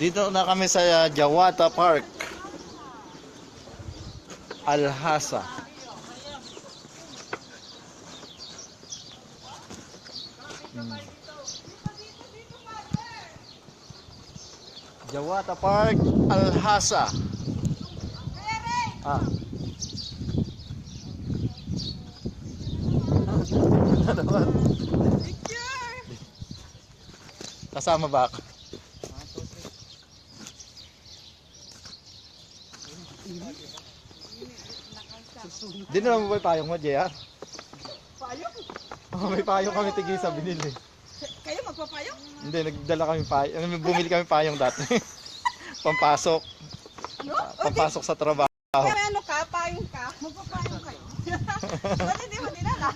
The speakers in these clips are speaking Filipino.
Dito na kami sa uh, Jawata Park. Alhasa. Hmm. Jawata Park, Alhasa. Ah. Kasama ba ako? Di na lang mo ba yung payong mo, JR? Payong? Oh, may payong kami tigi sa binili. Kayo magpapayong? Hindi, nagdala kami payong. Ano, Bumili kami payong dati. Pampasok. Ano? Pampasok sa trabaho. Kaya ano ka, payong ka, magpapayong kayo. Ba't hindi mo dinala?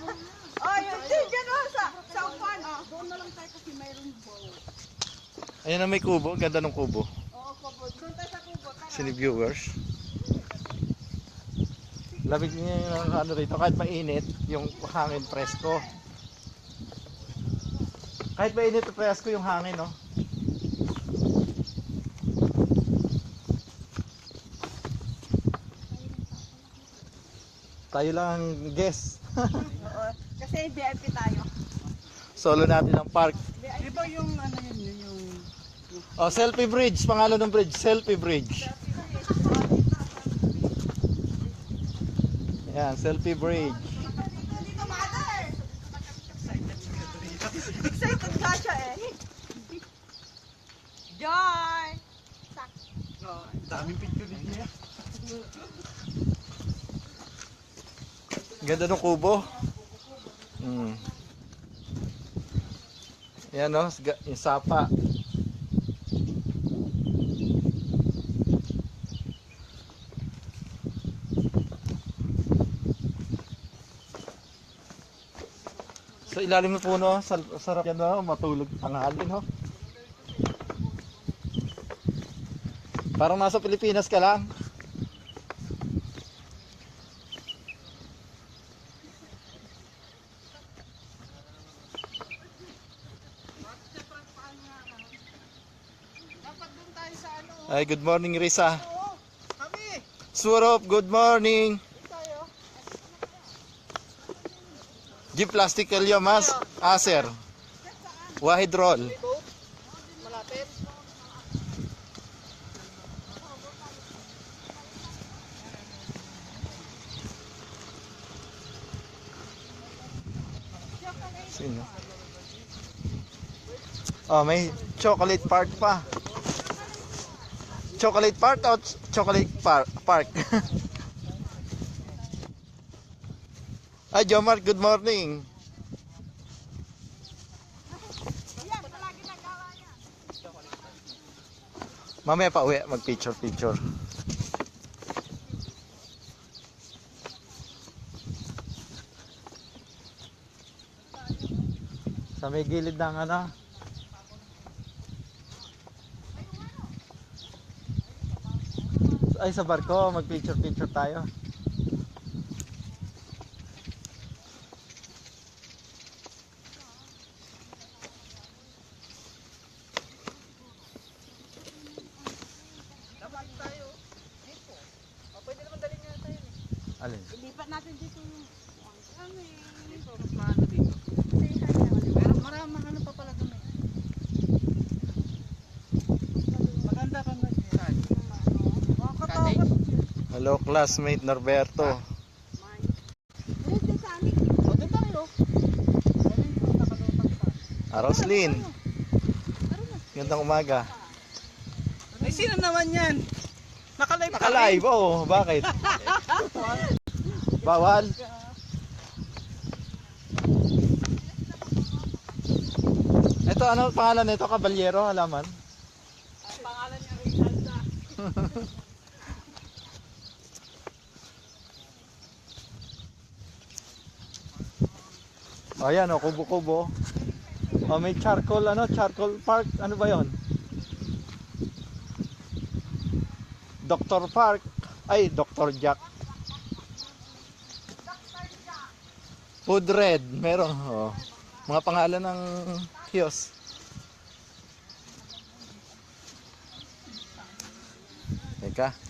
Oh, yun, dyan oh, sa, sa upuan, oh. Doon na lang tayo kasi mayroong bow. Ayan na may kubo. Ganda ng kubo. Oo, kubo. Doon tayo sa kubo. Sini viewers. Lamig niya yung ano rito. Kahit mainit, yung hangin presko. Kahit mainit presko yung hangin, no? Tayo lang ang guest. Kasi VIP tayo. Solo natin ang park. Di ba yung ano yun, yun yung... Oh, selfie bridge. Pangalan ng bridge, selfie bridge. Yan, selfie bridge. Excited ka siya eh. Joy! Daming picture niya. Ganda ng kubo. Hmm. Yan o, yung sapa. Sa ilalim ng puno, sal- sarap yan no, matulog tanghali no. Parang nasa Pilipinas ka lang. Ano. Ay, good morning Risa. Surop, good morning. Jeep plastic kalyo mas aser. Wahid roll. Malapit. Sino? Oh, may chocolate park pa. Chocolate park o ch- chocolate par- park? Ay, Jomar, good morning. Mamaya pa uwi, mag-picture picture. Sa may gilid ng ano. Ay, sa barko, mag-picture picture tayo. Dapat tayo. Dito. O, pwede naman dalhin nga tayo. eh. Alin? Ilipat natin dito yung... Ano eh. Dito, mas maano dito. Pero marami ano pa pala eh. Maganda ka nga siya. Makakatakot. Hello, classmate Norberto. Dito pa? Ah, Roslyn. Gandang umaga. Ay, sino naman yan? Nakalive pa. Nakalive, oh. Bakit? Bawal? Ito, ano pangalan nito? Kabalyero, halaman? Ang pangalan niya Rizalda. O, yan, oh, kubo-kubo. O, may charcoal, ano? Charcoal park. Ano ba yon? Dr. Park. Ay, Dr. Jack. Food Red, meron. Oh. Mga pangalan ng kiosk. Teka.